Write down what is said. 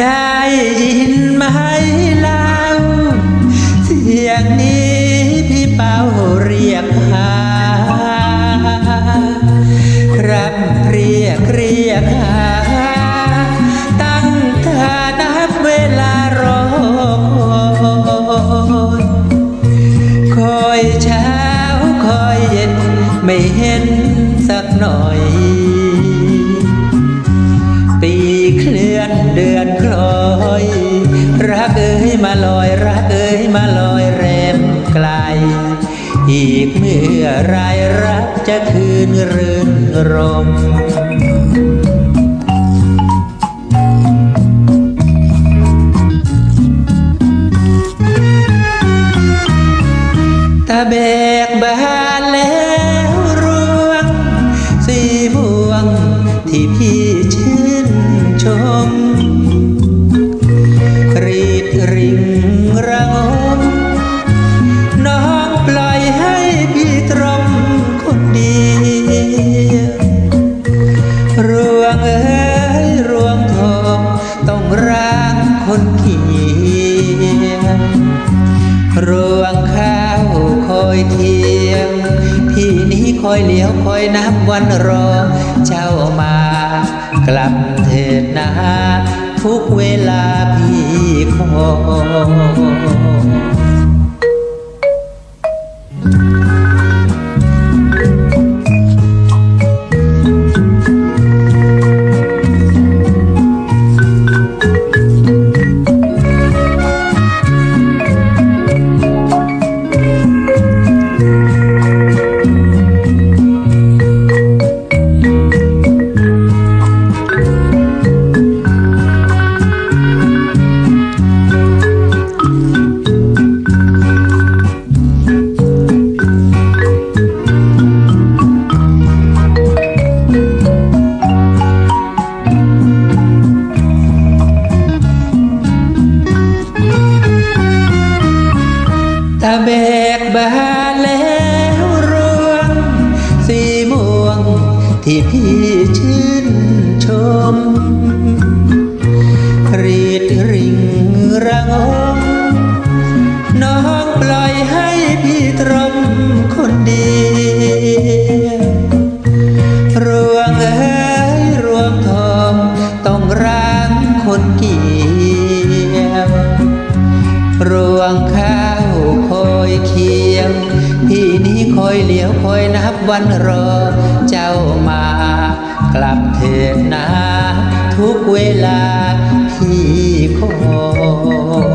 ได้ยินไหมเล่าเสียงนี้พี่เป่าเรียกหาครับเรียกเรียกหา ตั้งท่านับเวลารอคอยคอยเช้าคอยเย็นไม่เห็นสักหน่อย เอ้ยมาลอยรักเอ้ยมาลอยแรมไกล อีกเมื่อไรรักจะคืนรื่นรมตาเบ เอ้ยรวงทองต้องร่างคนเขียวรวงข้าวคอยเทียมพี่นี้คอยเลี้ยวคอยนับวันรอ เจ้ามา กลับเถิดนาทุกเวลาพี่ขอ ตาแบกบานแล้วรวง สีม่วงที่พี่ชื่นชม รีดริงระงมน้องปล่อยให้พี่ตรมคนเดียวรวงเอ้ยรวงทองต้องร่างคนเกี่ยว รวงข้าวคอยเคียง พี่นี้คอยเหลียวคอยนับวันรอ เจ้ามา กลับเถิดนาทุกเวลาพี่คอ